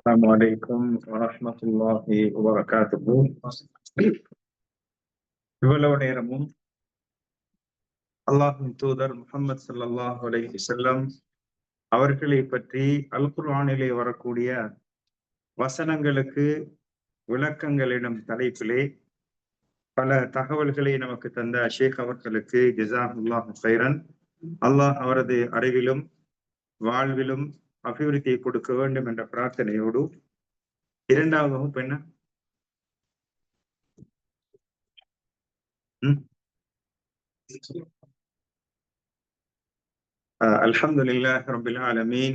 السلام عليكم ورحمة الله وبركاته இவ்வளவு நேரமும் அல்லாஹின் தூதர் முகமது சல்லாஹ் அலைஹி செல்லம் அவர்களை பற்றி அல் குர்ஆனிலே வரக்கூடிய வசனங்களுக்கு விளக்கங்களிடம் தலைப்பிலே பல தகவல்களை நமக்கு தந்த ஷேக் அவர்களுக்கு ஜிசாஹுல்லாஹ் சைரன் அல்லாஹ் அவரது அறிவிலும் வாழ்விலும் அபிவிருத்தியை கொடுக்க வேண்டும் என்ற பிரார்த்தனையோடு இரண்டாவது வகுப்பு என்ன الحمد لله رب العالمين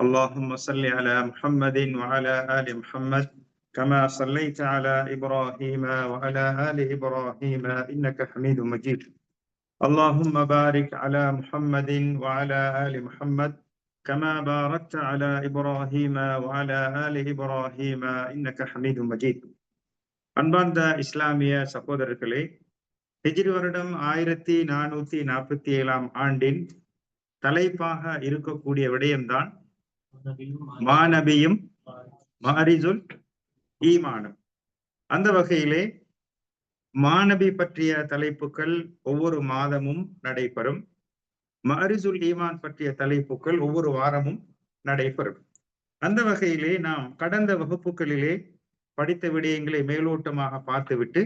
اللهم صل على محمد وعلى آل محمد كما صليت على إبراهيم وعلى آل إبراهيم إنك حميد مجيد اللهم بارك على محمد وعلى آل محمد كما باركت على إبراهيم وعلى آل إبراهيم إنك حميد مجيد அன்பார்ந்த இஸ்லாமிய சகோதரர்களே ஹிஜ்ரி வருடம் ஆயிரத்தி நானூத்தி நாற்பத்தி ஏழாம் ஆண்டின் தலைப்பாக இருக்கக்கூடிய விடயம்தான் மாநபியும் மாரிசுல் ஈமானம் அந்த வகையிலே மாநபி பற்றிய தலைப்புகள் ஒவ்வொரு மாதமும் நடைபெறும் மரிசுல் ஈமான் பற்றிய தலைப்புகள் ஒவ்வொரு வாரமும் நடைபெறும். அந்த வகையிலே நாம் கடந்த வகுப்புகளிலே படித்த விடயங்களை மேலோட்டமாக பார்த்துவிட்டு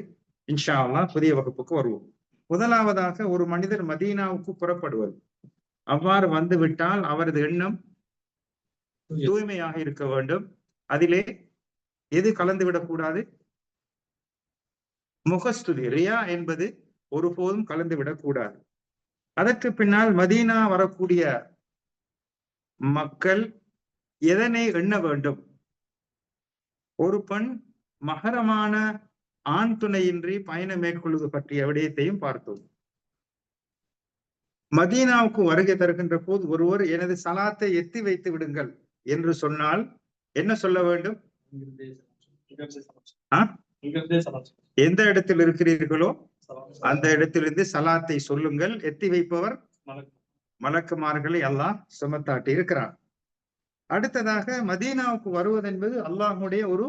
இன்ஷா அல்லா புதிய வகுப்புக்கு வருவோம். முதலாவதாக ஒரு மனிதர் மதீனாவுக்கு புறப்படுவது. அவ்வாறு வந்துவிட்டால் அவரது எண்ணம் தூய்மையாக இருக்க வேண்டும். அதிலே எது கலந்து விடக்கூடாது முகஸ்துதி ரியா என்பது ஒருபோதும் கலந்து விடக்கூடாது அதற்கு பின்னால் மதீனா வரக்கூடிய மக்கள் எதனை எண்ண வேண்டும்? ஒரு பெண் மகரமான ஆண் துணையின்றி பயணம் மேற்கொள்வது பற்றிய விடயத்தையும் பார்த்தோம். மதீனாவுக்கு வருகை தருகின்ற போது ஒருவர் எனது சலாத்தை எத்தி வைத்து விடுங்கள் என்று சொன்னால் என்ன சொல்ல வேண்டும்? எந்த இடத்தில் இருக்கிறீர்களோ அந்த இடத்திலிருந்து சலாத்தை சொல்லுங்கள். எத்தி வைப்பவர்? மலக்குமார்களை அல்லாஹ் சுமத்தாட்டி இருக்கிறான். அடுத்ததாக மதீனாவுக்கு வருவது என்பது அல்லாஹுடைய ஒரு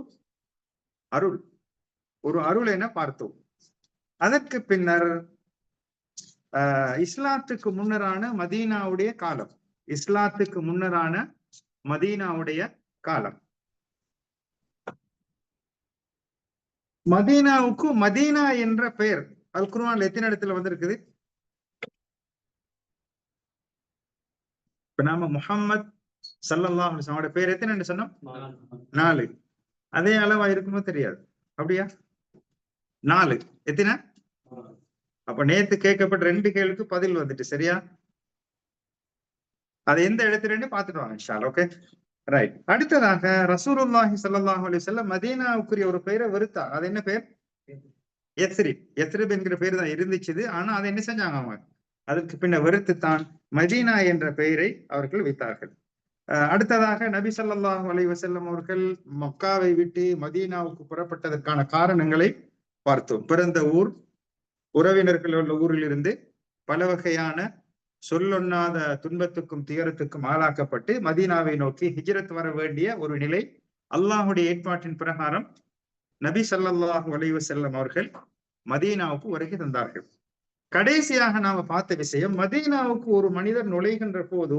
அருள். ஒரு அருள் என பார்த்தோம். அதற்கு பின்னர் இஸ்லாத்துக்கு முன்னரான மதீனாவுடைய காலம். இஸ்லாத்துக்கு முன்னரான மதீனாவுடைய காலம். மதீனாவுக்கு மதீனா என்ற பெயர். அல் குர்ஆன்ல எத்தனை இடத்துல வந்திருக்குது? இப்ப நாம முகம்மது சல்லல்லா அவனோட பேர் எத்தனை சொன்னோம்? நாலு. அதே அளவா இருக்குமோ தெரியாது. அப்படியா? நாலு. எத்தனை? அப்ப நேத்து கேட்கப்பட்ட ரெண்டு கேள்விக்கு பதில் வந்துட்டு சரியா? அது எந்த இடத்துல பாத்துட்டு வாங்க ஓகே ரைட் அடுத்ததாக ரசூருல்லாஹி சல்லாஹூ அலி செல்லம் மதீனாவுக்குரிய ஒரு பெயரை வெறுத்தா அது என்ன பேர் எத்ரிப் எத்ரிப் என்கிற பேர் தான் இருந்துச்சு ஆனா அதை என்ன செஞ்சாங்க அவங்க? அதற்கு பின்ன வெறுத்து தான் மதீனா என்ற பெயரை அவர்கள் வைத்தார்கள். அடுத்ததாக நபி சொல்லாஹு அலி வசல்லம் அவர்கள் மக்காவை விட்டு மதீனாவுக்கு புறப்பட்டதற்கான காரணங்களை பார்த்தோம். பிறந்த ஊர் உறவினர்கள் உள்ள ஊரிலிருந்து பல வகையான சொல்லொன்னாத துன்பத்துக்கும் துயரத்துக்கும் ஆளாக்கப்பட்டு மதீனாவை நோக்கி ஹிஜ்ரத் வர வேண்டிய ஒரு நிலை அல்லாஹுடைய ஏற்பாட்டின் பிரகாரம் நபி சல்லாஹ் வலைவு செல்லம் அவர்கள் மதீனாவுக்கு வருகை தந்தார்கள். கடைசியாக நாம பார்த்த விஷயம் மதீனாவுக்கு ஒரு மனிதர் நுழைகின்ற போது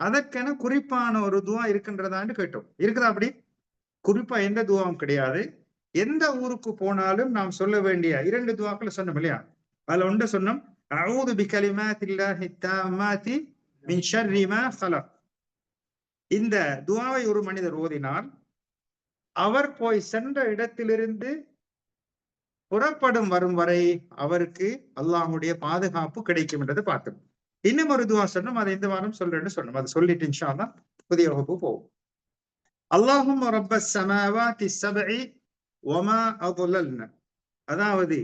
அதற்கென குறிப்பான ஒரு துவா இருக்கின்றதான்னு கேட்டோம். இருக்குதா அப்படி? குறிப்பா எந்த துவாவும் கிடையாது. எந்த ஊருக்கு போனாலும் நாம் சொல்ல வேண்டிய இரண்டு துவாக்களை சொன்னோம் இல்லையா? அதுல ஒன்று சொன்னோம் அவுது பிகலிமாத்தில்லாஹி தாமாத்தி மின் ஹலக் இந்த துவாவை ஒரு மனிதர் ஓதினால் அவர் போய் சென்ற இடத்திலிருந்து புறப்படும் வரும் வரை அவருக்கு அல்லாஹுடைய பாதுகாப்பு கிடைக்கும் என்றதை பார்த்தோம். இன்னும் ஒரு துவா சொன்னோம் அதை இந்த வாரம் சொல்றேன்னு சொன்னோம் அதை சொல்லிட்டு இன்ஷா தான் புதிய வகுப்பு போவோம். அல்லாஹும் ரப்ப சமாவாதி சபை ஒமா அதுலல்ன. அதாவது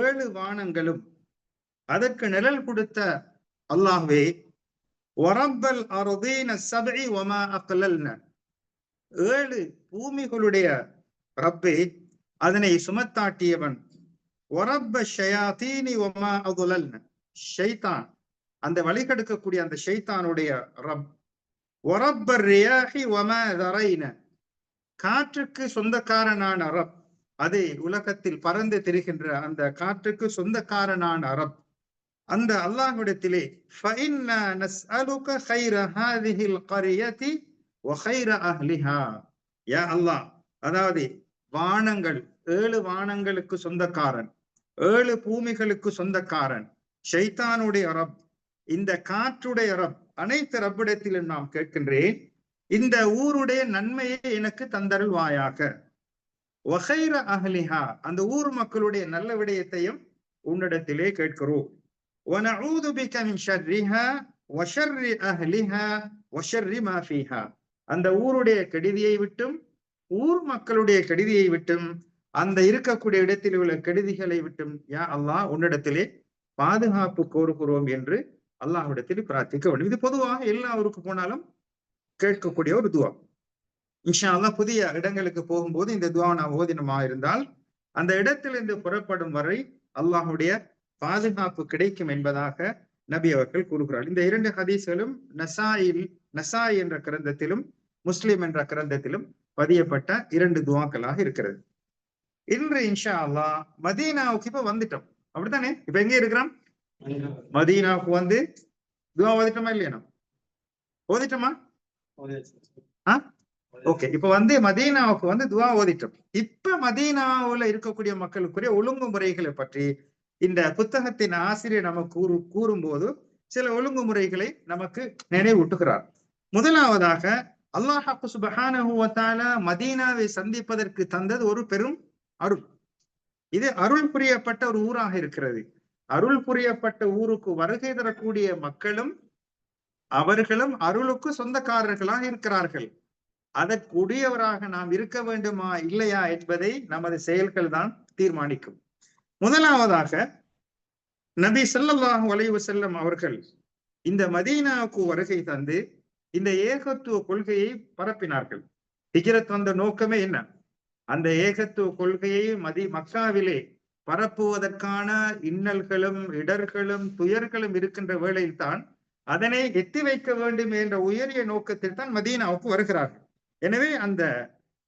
ஏழு வானங்களும் அதற்கு நிழல் கொடுத்த அல்லாஹ்வே ஒரப்பல் அருதீன சபை ஒமா அக்கலல்ன ஏழு பூமிகளுடைய ரப்பே அதனை சுமத்தாட்டியவன் ஒரப்ப ஷயாத்தீனி ஒமா அதுலல் ஷைத்தான் அந்த வழிகெடுக்கக்கூடிய அந்த ஷைத்தானுடைய ரப். காற்றுக்கு சொந்தக்காரனான ரப். அது உலகத்தில் பறந்து தெரிகின்ற அந்த காற்றுக்கு சொந்தக்காரனான அரப் அந்த அல்லாஹ்விடத்திலே ஃபைன்னா நஸ்அலுக ஹைர யா அல்லாஹ் அதாவது வானங்கள் ஏழு வானங்களுக்கு சொந்தக்காரன் ஏழு பூமிகளுக்கு சொந்தக்காரன் ஷைத்தானுடைய ரப் இந்த காற்றுடைய ரப் அனைத்து ரப்பிடத்திலும் நாம் கேட்கின்றேன் இந்த ஊருடைய நன்மையை எனக்கு தந்தருள்வாயாக வகைர அஹ்லிஹா அந்த ஊர் மக்களுடைய நல்ல விடயத்தையும் உன்னிடத்திலே கேட்கிறோம் وَنَعُوذُ بِكَ مِنْ شَرِّهَا وَشَرِّ أَهْلِهَا وَشَرِّ مَا فِيهَا அந்த ஊருடைய கெடுதியை விட்டும் ஊர் மக்களுடைய கெடுதியை விட்டும் அந்த இருக்கக்கூடிய இடத்தில் உள்ள கெடுதிகளை விட்டும் யா அல்லாஹ் உன்னிடத்திலே பாதுகாப்பு கோருகிறோம் என்று அல்லாஹ்விடத்தில் பிரார்த்திக்க வேண்டும். இது பொதுவாக எல்லா ஊருக்கு போனாலும் கேட்கக்கூடிய ஒரு துவா. இன்ஷா புதிய இடங்களுக்கு போகும்போது இந்த துவா நான் ஓதினமா இருந்தால் அந்த இடத்திலிருந்து புறப்படும் வரை அல்லாஹுடைய பாதுகாப்பு கிடைக்கும் என்பதாக நபி அவர்கள் கூறுகிறார் இந்த இரண்டு ஹதீஸ்களும் நசாயில் நசாய் என்ற கிரந்தத்திலும் முஸ்லிம் என்ற கிரந்தத்திலும் பதியப்பட்ட இரண்டு துவாக்களாக இருக்கிறது. இன்று இன்ஷா அல்லாஹ் மதீனாவுக்கு இப்ப வந்துட்டோம். அப்படித்தானே? இப்ப எங்க இருக்கிறோம்? மதீனாவுக்கு வந்து துவா ஓதிட்டோமா இல்லையா நம்ம? ஓதிட்டோமா? ஓகே. இப்ப வந்து மதீனாவுக்கு வந்து துவா ஓதிட்டோம். இப்ப மதீனாவுல இருக்கக்கூடிய மக்களுக்குரிய ஒழுங்குமுறைகளை பற்றி இந்த புத்தகத்தின் ஆசிரியர் நமக்கு கூறு கூறும்போது சில ஒழுங்குமுறைகளை நமக்கு நினைவூட்டுகிறார். முதலாவதாக அல்லாஹாக்கு சுபஹானஹு மதீனாவை சந்திப்பதற்கு தந்தது ஒரு பெரும் அருள். இது அருள் புரியப்பட்ட ஒரு ஊராக இருக்கிறது. அருள் புரியப்பட்ட ஊருக்கு வருகை தரக்கூடிய மக்களும் அவர்களும் அருளுக்கு சொந்தக்காரர்களாக இருக்கிறார்கள். அதற்குரியவராக நாம் இருக்க வேண்டுமா இல்லையா என்பதை நமது செயல்கள் தான் தீர்மானிக்கும். முதலாவதாக நபி ஸல்லல்லாஹு வலைவு செல்லம் அவர்கள் இந்த மதீனாவுக்கு வருகை தந்து இந்த ஏகத்துவ கொள்கையை பரப்பினார்கள். ஹிஜரத் வந்த நோக்கமே என்ன? அந்த ஏகத்துவ கொள்கையை மதி மக்காவிலே பரப்புவதற்கான இன்னல்களும் இடர்களும் துயர்களும் இருக்கின்ற வேளையில் தான் அதனை எத்தி வைக்க வேண்டும் என்ற உயரிய நோக்கத்தில் தான் மதீனாவுக்கு வருகிறார்கள். எனவே அந்த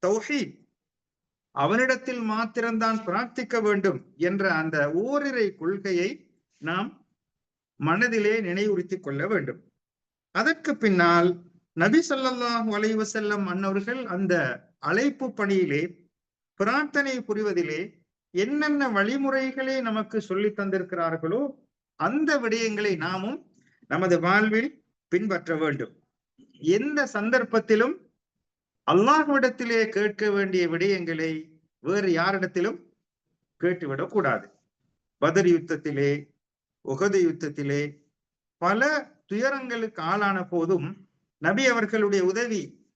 தௌஹீத் அவனிடத்தில் மாத்திரம்தான் பிரார்த்திக்க வேண்டும் என்ற அந்த ஓரிரை கொள்கையை நாம் மனதிலே நினைவுறுத்திக் கொள்ள வேண்டும். அதற்கு பின்னால் நபி ஸல்லல்லாஹு வளைவு செல்லம் அன்னவர்கள் அந்த அழைப்பு பணியிலே பிரார்த்தனை புரிவதிலே என்னென்ன வழிமுறைகளை நமக்கு சொல்லி தந்திருக்கிறார்களோ அந்த விடயங்களை நாமும் நமது வாழ்வில் பின்பற்ற வேண்டும். எந்த சந்தர்ப்பத்திலும் அல்லாஹ்விடத்திலே கேட்க வேண்டிய விடயங்களை வேறு யாரிடத்திலும் கேட்டுவிடக் கூடாது. பதர் யுத்தத்திலே உகது யுத்தத்திலே பல துயரங்களுக்கு ஆளான போதும் நபி அவர்களுடைய உதவி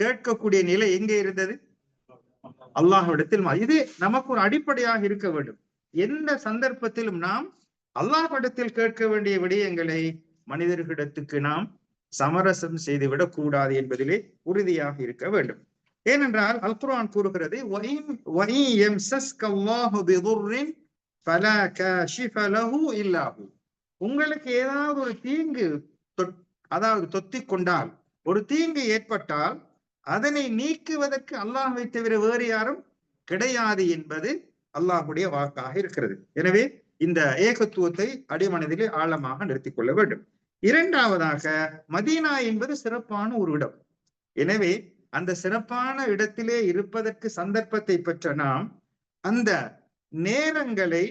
கேட்கக்கூடிய நிலை எங்கே இருந்தது? அல்லாஹ்விடத்தில் இது நமக்கு ஒரு அடிப்படையாக இருக்க வேண்டும். எந்த சந்தர்ப்பத்திலும் நாம் அல்லாஹ்விடத்தில் கேட்க வேண்டிய விடயங்களை மனிதர்களிடத்துக்கு நாம் சமரசம் செய்துவிடக் கூடாது என்பதிலே உறுதியாக இருக்க வேண்டும். ஏனென்றால் அல் குர்ஆன் கூறுகிறது "வஇன்- உங்களுக்கு ஏதாவது ஒரு தீங்கு அதாவது தொத்திக் கொண்டால் ஒரு தீங்கு ஏற்பட்டால் அதனை நீக்குவதற்கு அல்லாஹை தவிர வேறு யாரும் கிடையாது என்பது அல்லாஹ்வுடைய வாக்காக இருக்கிறது. எனவே இந்த ஏகத்துவத்தை அடிமனதிலே ஆழமாக நிறுத்திக் கொள்ள வேண்டும். இரண்டாவதாக மதீனா என்பது சிறப்பான ஒரு இடம். எனவே அந்த சிறப்பான இடத்திலே இருப்பதற்கு சந்தர்ப்பத்தை பெற்ற நாம் அந்த நேரங்களை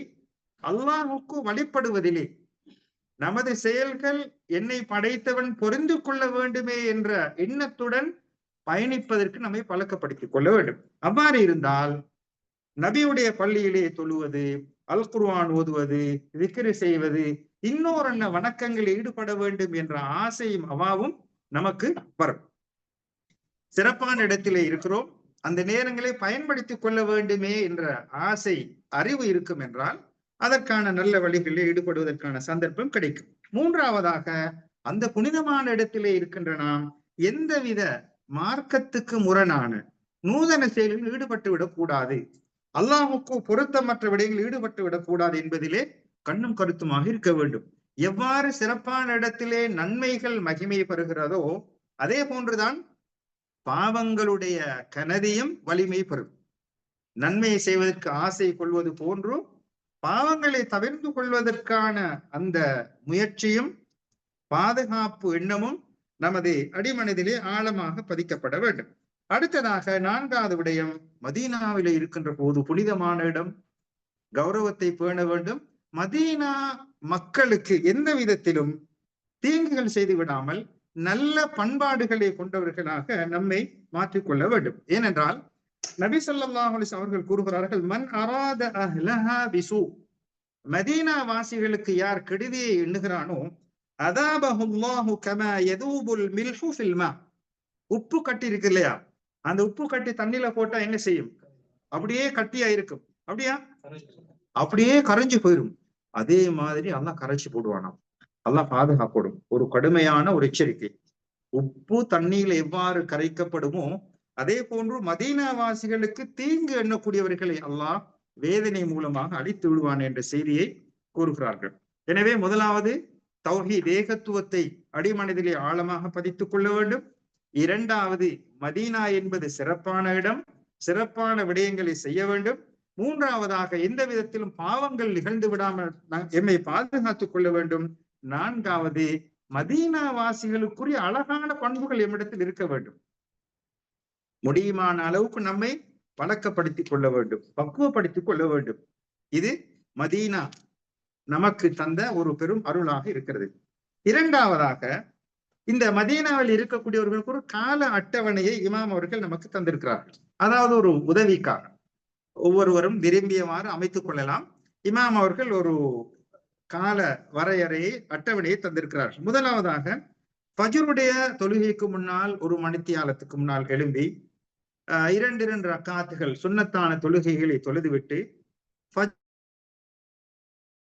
அல்லாஹுக்கு வழிபடுவதிலே நமது செயல்கள் என்னை படைத்தவன் பொருந்து கொள்ள வேண்டுமே என்ற எண்ணத்துடன் பயணிப்பதற்கு நம்மை பழக்கப்படுத்திக் கொள்ள வேண்டும். அவ்வாறு இருந்தால் நபியுடைய பள்ளியிலே தொழுவது அல் ஓதுவது விக்கிரி செய்வது இன்னொரு வணக்கங்களில் ஈடுபட வேண்டும் என்ற ஆசையும் அவாவும் நமக்கு வரும். சிறப்பான இடத்திலே இருக்கிறோம். அந்த நேரங்களை பயன்படுத்திக் கொள்ள வேண்டுமே என்ற ஆசை அறிவு இருக்கும் என்றால் அதற்கான நல்ல வழிகளில் ஈடுபடுவதற்கான சந்தர்ப்பம் கிடைக்கும். மூன்றாவதாக அந்த புனிதமான இடத்திலே இருக்கின்ற நாம் எந்தவித மார்க்கத்துக்கு முரணான நூதன செயலில் ஈடுபட்டு விடக்கூடாது அல்லாஹுக்கு பொருத்தமற்ற விடயங்களில் ஈடுபட்டு விடக்கூடாது என்பதிலே கண்ணும் கருத்துமாக இருக்க வேண்டும். எவ்வாறு சிறப்பான இடத்திலே நன்மைகள் மகிமை பெறுகிறதோ அதே போன்றுதான் பாவங்களுடைய கனதியும் வலிமை பெறும். நன்மையை செய்வதற்கு ஆசை கொள்வது போன்றும் பாவங்களை தவிர்த்து கொள்வதற்கான அந்த முயற்சியும் பாதுகாப்பு எண்ணமும் நமது அடிமனதிலே ஆழமாக பதிக்கப்பட வேண்டும். அடுத்ததாக நான்காவது விடயம் மதீனாவிலே இருக்கின்ற போது புனிதமான இடம். கௌரவத்தை பேண வேண்டும். மதீனா மக்களுக்கு எந்த விதத்திலும் தீங்குகள் செய்து விடாமல் நல்ல பண்பாடுகளை கொண்டவர்களாக நம்மை மாற்றிக்கொள்ள வேண்டும். ஏனென்றால் நபி ஸல்லல்லாஹு அவர்கள் கூறுகிறார்கள் மன் அராத அஹ்லஹா பிசு. மதீனா வாசிகளுக்கு யார் கெடுதியை எண்ணுகிறானோ அதாபஹுல்லாஹு கமா யதூபுல் மில்ஹு ஃபில்மா உப்பு கட்டி இருக்கு இல்லையா? அந்த உப்பு கட்டி தண்ணில போட்டா என்ன செய்யும்? அப்படியே கட்டியா இருக்கும். அப்படியா? அப்படியே கரைஞ்சு போயிரும். அதே மாதிரி அல்லாஹ் கரைச்சி போடுவானாம். அல்லாஹ் பாதுகாப்படும் ஒரு கடுமையான ஒரு எச்சரிக்கை. உப்பு தண்ணியில எவ்வாறு கரைக்கப்படுமோ அதே போன்று மதீனாவாசிகளுக்கு தீங்கு எண்ணக்கூடியவர்களை அல்லாஹ் வேதனை மூலமாக அழித்து விடுவான் என்ற செய்தியை கூறுகிறார்கள். எனவே முதலாவது தௌஹி தேகத்துவத்தை அடிமனதிலே ஆழமாக பதித்துக் கொள்ள வேண்டும். இரண்டாவது மதீனா என்பது சிறப்பான இடம் சிறப்பான விடயங்களை செய்ய வேண்டும். மூன்றாவதாக எந்த விதத்திலும் பாவங்கள் நிகழ்ந்து விடாமல் எம்மை பாதுகாத்துக் கொள்ள வேண்டும். நான்காவது மதீனா வாசிகளுக்குரிய அழகான பண்புகள் எம்மிடத்தில் இருக்க வேண்டும். முடியுமான அளவுக்கு நம்மை பழக்கப்படுத்திக் கொள்ள வேண்டும் பக்குவப்படுத்திக் கொள்ள வேண்டும். இது மதீனா நமக்கு தந்த ஒரு பெரும் அருளாக இருக்கிறது. இரண்டாவதாக இந்த மதீனாவில் இருக்கக்கூடியவர்களுக்கு ஒரு கால அட்டவணையை இமாம் அவர்கள் நமக்கு தந்திருக்கிறார்கள். அதாவது ஒரு உதவிக்காக. ஒவ்வொருவரும் விரும்பியவாறு அமைத்துக் கொள்ளலாம். இமாம் அவர்கள் ஒரு கால வரையறையை அட்டவணையை தந்திருக்கிறார்கள். முதலாவதாக பஜருடைய தொழுகைக்கு முன்னால் ஒரு மணித்தியாலத்துக்கு முன்னால் எழும்பி இரண்டு இரண்டு ரக்காத்துகள் சுன்னத்தான தொழுகைகளை தொழுதுவிட்டு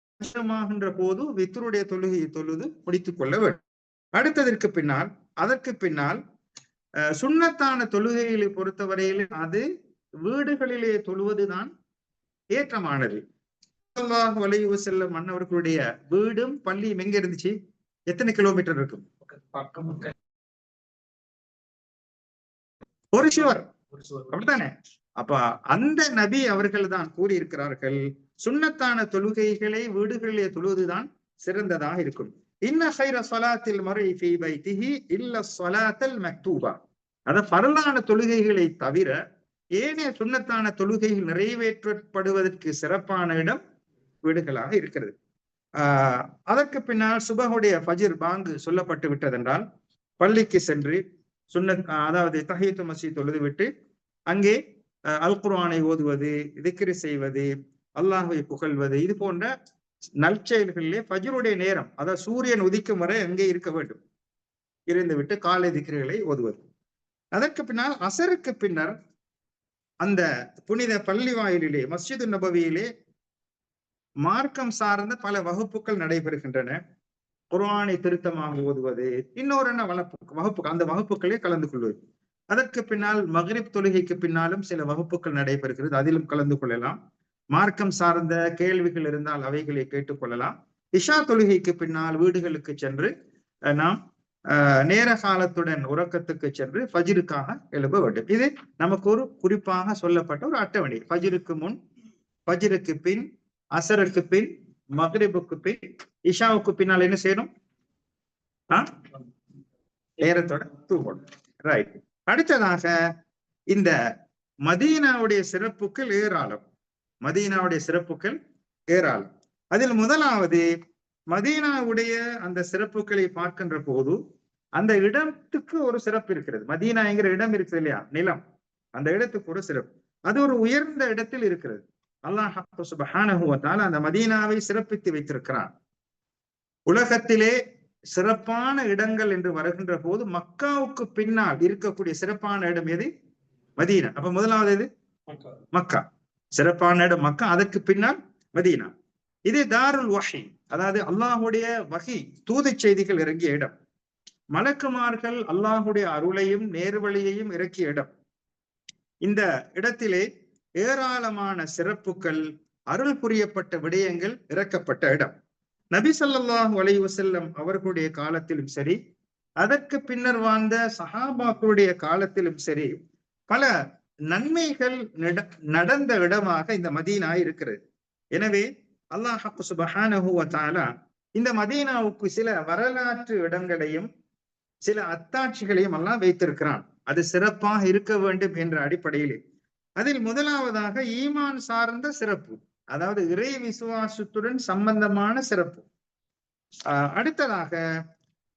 ஃபஜ்ருமாகின்ற போது வித்ருடைய தொழுகையை தொழுது முடித்துக் கொள்ள வேண்டும். அடுத்ததற்கு பின்னால் அதற்கு பின்னால் அஹ், சுன்னத்தான தொழுகைகளை பொறுத்தவரையில் அது வீடுகளிலே தொழுவதுதான் ஏற்றமானது. ஸல்லல்லாஹு அலைஹி வஸல்லம் மன்னவர்களுடைய வீடும் பள்ளியும் எங்க இருந்துச்சு? எத்தனை கிலோமீட்டர் இருக்கும்? ஒரு சுவர். அப்படித்தானே? அப்ப அந்த நபி அவர்கள் தான் கூறியிருக்கிறார்கள் சுண்ணத்தான தொழுகைகளை வீடுகளிலே தொழுவதுதான் சிறந்ததாக இருக்கும். இன்ன ஹைர சொலாத்தில் மறை இல்ல சொலாத்தல் மக்தூபா. அத பரலான தொழுகைகளை தவிர ஏனைய சுண்ணத்தான தொழுகைகள் நிறைவேற்றப்படுவதற்கு சிறப்பான இடம் வீடுகளாக இருக்கிறது. ஆஹ் அதற்கு பின்னால் சுபகுடைய ஃபஜிர் பாங்கு சொல்லப்பட்டு விட்டதென்றால் பள்ளிக்கு சென்று சுன்னத் அதாவது தஹீத்து மசி தொழுது விட்டு அங்கே அஹ், அல் குர்ஆனை ஓதுவது திக்ரு செய்வது அல்லாஹுவை புகழ்வது இது போன்ற நற்செயல்களிலே ஃபஜ்ருடைய நேரம் அதாவது சூரியன் உதிக்கும் வரை அங்கே இருக்க வேண்டும். இருந்துவிட்டு காலை திக்ருகளை ஓதுவது. அதற்கு பின்னால் அசருக்கு பின்னர் அந்த புனித பள்ளி வாயிலிலே மஸ்ஜிது நபவியிலே மார்க்கம் சார்ந்த பல வகுப்புகள் நடைபெறுகின்றன. குர்ஆனை திருத்தமாக ஓதுவது இன்னொரு என்ன வகுப்பு வகுப்பு அந்த வகுப்புகளே கலந்து கொள்வது. அதற்கு பின்னால் மகிரிப் தொழுகைக்கு பின்னாலும் சில வகுப்புகள் நடைபெறுகிறது. அதிலும் கலந்து கொள்ளலாம். மார்க்கம் சார்ந்த கேள்விகள் இருந்தால் அவைகளை கேட்டுக்கொள்ளலாம் இஷா தொழுகைக்கு பின்னால் வீடுகளுக்கு சென்று நாம் நேர காலத்துடன் உறக்கத்துக்கு சென்று ஃபஜிருக்காக எழுப்ப வேண்டும். இது நமக்கு ஒரு குறிப்பாக சொல்லப்பட்ட ஒரு அட்டவணை. ஃபஜிருக்கு முன் ஃபஜிருக்கு பின் அசருக்கு பின் மக்ரிபுக்கு பின் இஷாவுக்கு பின்னால் என்ன செய்யணும்? நேரத்தோட தூங்கணும். ரைட் அடுத்ததாக இந்த மதீனாவுடைய சிறப்புகள் ஏராளம். மதீனாவுடைய சிறப்புகள் ஏராளம். அதில் முதலாவது மதீனாவுடைய அந்த சிறப்புகளை பார்க்கின்ற போது அந்த இடத்துக்கு ஒரு சிறப்பு இருக்கிறது. மதீனா என்கிற இடம் இருக்குது இல்லையா? நிலம். அந்த இடத்துக்கு ஒரு சிறப்பு. அது ஒரு உயர்ந்த இடத்தில் இருக்கிறது. அல்லாஹ் அந்த மதீனாவை சிறப்பித்து வைத்திருக்கிறான். உலகத்திலே சிறப்பான இடங்கள் என்று வருகின்ற போது மக்காவுக்கு பின்னால் இருக்கக்கூடிய சிறப்பான இடம் எது? மதீனா. அப்ப முதலாவது எது? மக்கா. சிறப்பான இடம் மக்கா. அதற்கு பின்னால் மதீனா. இது தாருல் வஹி. அதாவது அல்லாஹுடைய வகி தூது செய்திகள் இறங்கிய இடம். மலக்குமார்கள் அல்லாஹுடைய அருளையும் நேர்வழியையும் இறக்கிய இடம். இந்த இடத்திலே ஏராளமான சிறப்புகள் அருள் புரியப்பட்ட விடயங்கள் இறக்கப்பட்ட இடம். நபி சல்லாஹ் அலைஹி அவர்களுடைய காலத்திலும் சரி அதற்கு பின்னர் வாழ்ந்த சஹாபாக்களுடைய காலத்திலும் சரி பல நன்மைகள் நடந்த இடமாக இந்த மதீனா இருக்கிறது. எனவே அல்லாஹ் சுபஹானஹுவத்தாலா இந்த மதீனாவுக்கு சில வரலாற்று இடங்களையும் சில அத்தாட்சிகளையும் எல்லாம் வைத்திருக்கிறான். அது சிறப்பாக இருக்க வேண்டும் என்ற அடிப்படையில். அதில் முதலாவதாக ஈமான் சார்ந்த சிறப்பு. அதாவது இறை விசுவாசத்துடன் சம்பந்தமான சிறப்பு. அடுத்ததாக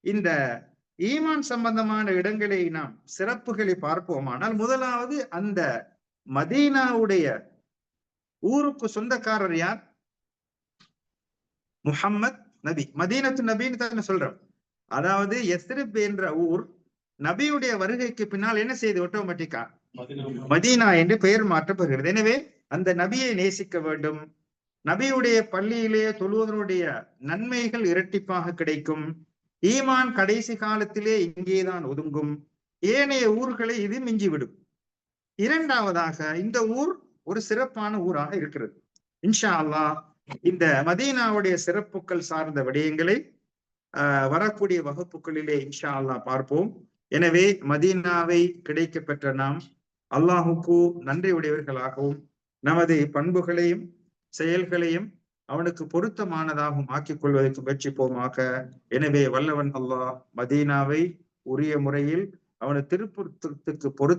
இந்த ஈமான் சம்பந்தமான இடங்களை நாம் சிறப்புகளை பார்ப்போமானால் முதலாவது அந்த மதீனாவுடைய ஊருக்கு சொந்தக்காரர் யார்? முஹம்மத் நபி. மதீனத்து நபின்னு தான் சொல்றோம். அதாவது எஸ்ரிப் என்ற ஊர் நபியுடைய வருகைக்கு பின்னால் என்ன செய்து? ஆட்டோமேட்டிக்கா மதீனா என்று பெயர் மாற்றப்படுகிறது. எனவே அந்த நபியை நேசிக்க வேண்டும். நபியுடைய பள்ளியிலே தொழுவதனுடைய நன்மைகள் இரட்டிப்பாக கிடைக்கும். ஈமான் கடைசி காலத்திலே இங்கேதான் ஒதுங்கும். ஏனைய ஊர்களை இது மிஞ்சிவிடும். இரண்டாவதாக இந்த ஊர் ஒரு சிறப்பான ஊராக இருக்கிறது. இன்ஷா அல்லாஹ் இந்த மதீனாவுடைய சிறப்புகள் சார்ந்த விடயங்களை வரக்கூடிய வகுப்புகளிலே இன்ஷா அல்லாஹ் பார்ப்போம். எனவே மதீனாவை கிடைக்க பெற்ற நாம் அல்லாஹுக்கு நன்றி உடையவர்களாகவும் நமது பண்புகளையும் செயல்களையும் அவனுக்கு பொருத்தமானதாகவும் ஆக்கிக் கொள்வதற்கு முயற்சிப்போமாக. எனவே வல்லவன் அல்லாஹ் மதீனாவை உரிய முறையில் அவனது திருப்பூரத்துக்கு பொருத்த